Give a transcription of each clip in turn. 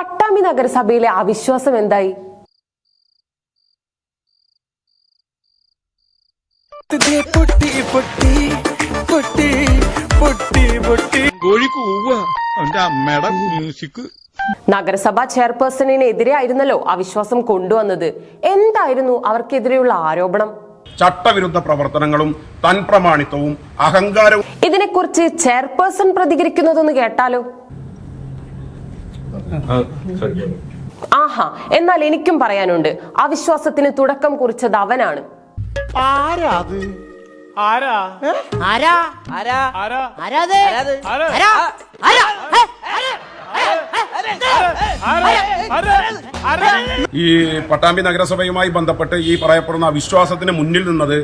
പട്ടാമ്പി നഗരസഭയിലെ അവിശ്വാസം എന്തായി? പൊട്ടി പൊട്ടി പൊട്ടി പൊട്ടി പൊട്ടി കോഴിക്ക് ഊവ അവന്റെ അമ്മയുടെ മ്യൂസിക് നഗരസഭാ ചെയർപേഴ്സണിനെതിരെ ആയിരുന്നല്ലോ അവിശ്വാസം കൊണ്ടുവന്നത്. എന്തായിരുന്നു അവർക്കെതിരെയുള്ള ആരോപണം? ചട്ടവിരുദ്ധ പ്രവർത്തനങ്ങളും തൻപ്രമാണിത്വവും അഹങ്കാരവും ഇതിനെക്കുറിച്ച് ചെയർപേഴ്സൺ പ്രതികരിക്കുന്നതെന്ന് കേട്ടാലോ? ആഹാ എന്നാൽ എനിക്കും പറയാനുണ്ട്. അവിശ്വാസത്തിന് തുടക്കം കുറിച്ചത് അവനാണ്. ആരാ ആരാ? ആരാ? ആരാ? ആരാത് ആരാത്? ആരാ? ആരാ? ആരാ? ആരാ? ആരാ? ആരാ? ഈ പട്ടാമ്പി നഗരസഭയുമായി ബന്ധപ്പെട്ട് ഈ പറയപ്പെടുന്ന അവിശ്വാസത്തിന് മുന്നിൽ നിന്നത്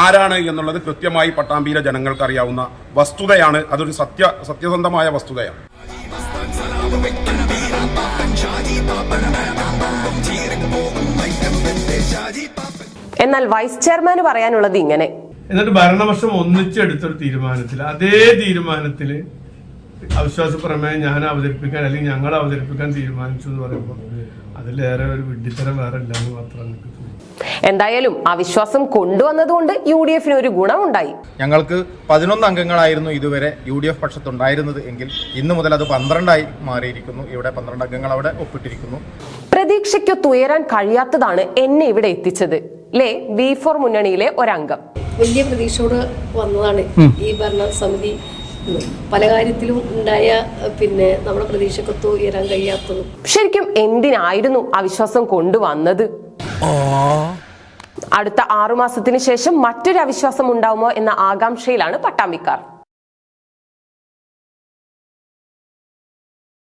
ആരാണ് എന്നുള്ളത് കൃത്യമായി പട്ടാമ്പിയിലെ ജനങ്ങൾക്ക് അറിയാവുന്ന വസ്തുതയാണ്. അതൊരു സത്യ സത്യസന്ധമായ വസ്തുതയാണ്. എന്നാൽ വൈസ് ചെയർമാന് പറയാനുള്ളത് ഇങ്ങനെ. എന്നിട്ട് ഭരണപക്ഷം ഒന്നിച്ചെടുത്തൊരു തീരുമാനത്തിൽ അതേ തീരുമാനത്തിൽ അവിശ്വാസ പ്രമേയം ഞാൻ അവതരിപ്പിക്കാൻ അല്ലെങ്കിൽ ഞങ്ങൾ അവതരിപ്പിക്കാൻ തീരുമാനിച്ചു എന്ന് പറയുമ്പോൾ അതിലേറെ ഒരു വിഡ്ഢിത്തരം വേറെ ഇല്ല എന്ന് മാത്രമാണ് എനിക്ക് എന്തായാലും അവിശ്വാസം കൊണ്ടുവന്നതുകൊണ്ട് യു ഡി എഫിന് ഒരു ഗുണമുണ്ടായി. ഞങ്ങൾക്ക് പതിനൊന്ന് അംഗങ്ങളായിരുന്നു ഇതുവരെ യു ഡി എഫ് പക്ഷത്തുണ്ടായിരുന്നത് എങ്കിൽ ഇന്നു മുതൽ അത് പന്ത്രണ്ടായി മാറിയിരിക്കുന്നു. ഇവിടെ പന്ത്രണ്ട് അംഗങ്ങൾ അവിടെ ഒപ്പിട്ടിരിക്കുന്നു. പ്രതീക്ഷയ്ക്ക് ഉയരാൻ കഴിയാത്തതാണ് എന്നെ ഇവിടെ എത്തിച്ചത്. ലേ വി ഫോർ മുന്നണിയിലെ ഒരംഗം. വലിയ പ്രതീക്ഷയോട് വന്നതാണ് ഈ ഭരണസമിതി പല കാര്യത്തിലും ഉണ്ടായ പിന്നെ നമ്മുടെ പ്രതീക്ഷക്കൊത്ത് ഉയരാൻ കഴിയാത്തതും. ശരിക്കും എന്തിനായിരുന്നു അവിശ്വാസം കൊണ്ടുവന്നത്? അടുത്ത ആറുമാസത്തിന് ശേഷം മറ്റൊരു അവിശ്വാസം ഉണ്ടാവുമോ എന്ന ആകാംക്ഷയിലാണ് പട്ടാമ്പിക്കാർ.